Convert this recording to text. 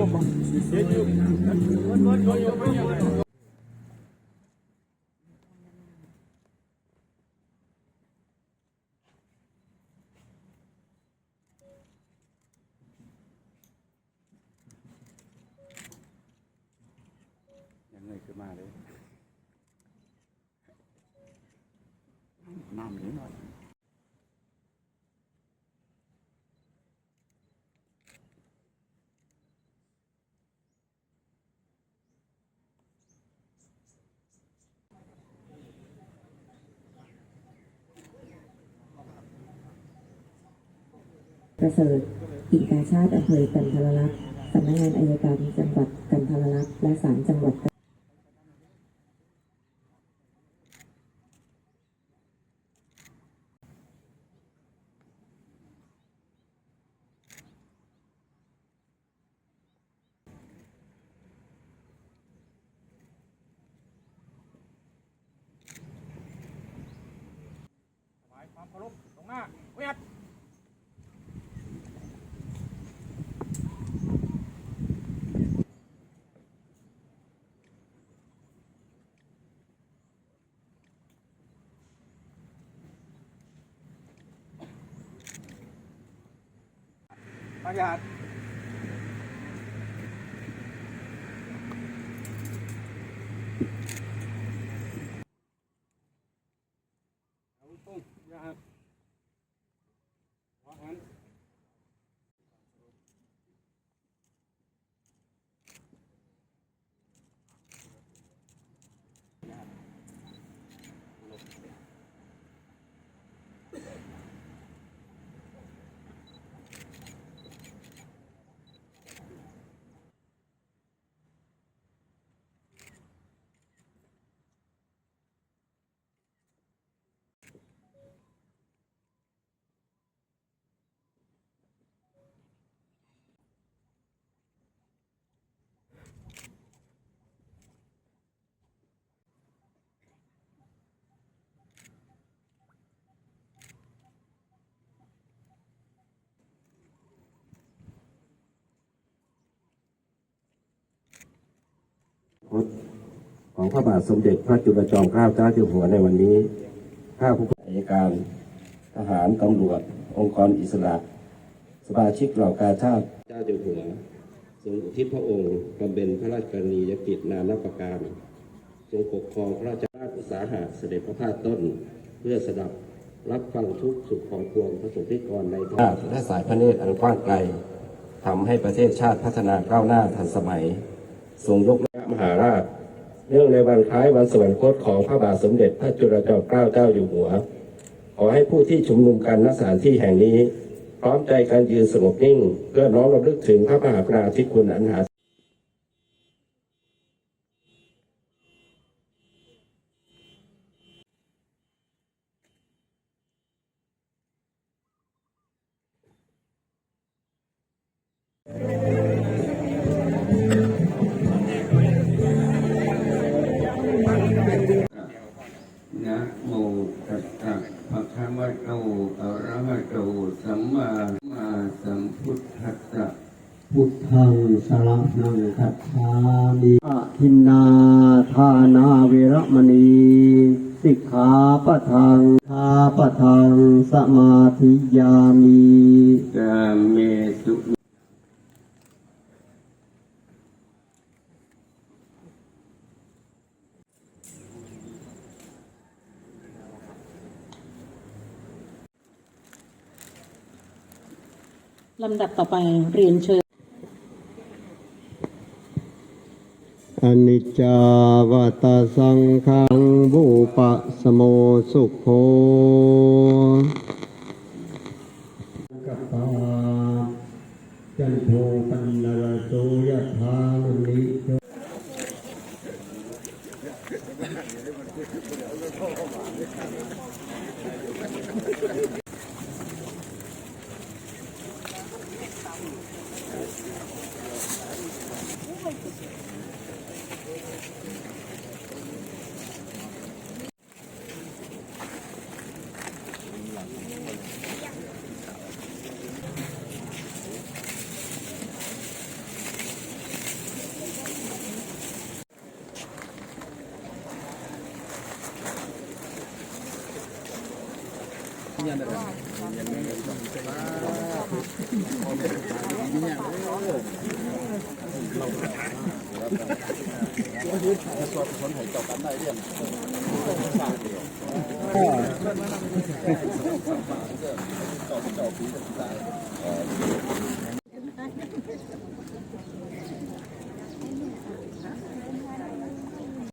ยวอยู่วนวนวนวนวนยังไงขึ้นมาเลยน้ำนิดหน่อย ประเสริฐกิกาชาติอำเภอกันทรลักษณ์สำนักงานอายการจังหวัดกันทรลักษณ์และศาลจังหวัดความเคารพตรงหน้าเวียด ประหยัด ของพระบาทสมเด็จพระจุลจอมเกล้าเจ้าอยู่หัวในวันนี้ข้าผู้บริการทหารตำรวจ องค์กรอิสระสมาชิกเหล่ากาชาติเจ้าอยู่หัวทรงอุทิศพระองค์บำเพ็ญพระราชกรณียกิจนานับประการทรงปกครองพระราชราชอุตสาหะเสด็จพระพาต้น เพื่อสดับรับฟังทุกข์สุขของปวงพระสงฆ์นิกรในทาตและสายพระเนตรอันกว้างไกลทำให้ประเทศชาติพัฒนาก้าวหน้าทันสมัย ทรงยกย่องมหาราช เนื่องในวันคล้ายวันสวรรคตของพระบาทสมเด็จพระจุลจอมเกล้าเจ้าอยู่หัว ขอให้ผู้ที่ชุมนุมกันณสถานที่แห่งนี้ พร้อมใจกันยืนสงบนิ่ง เพื่อน้อมรำลึกถึงพระมหากรุณาธิคุณอันหา นะโมตัสสะภะคะวะโตอะระหะโตสัมมาสัมมาสัมพุทธัสสะพุทธังสรนังคัจฉามิอะทินนาทานาเวรมณีสิกขาปะทังคาปะทังสมาธิยามีกาเมสุ ลำดับต่อไปเรียนเชิญอนิจจาวตาสังขังบูปะสโมสุขโขกัปปาจันโทปันนรโสยธานุนิโย เ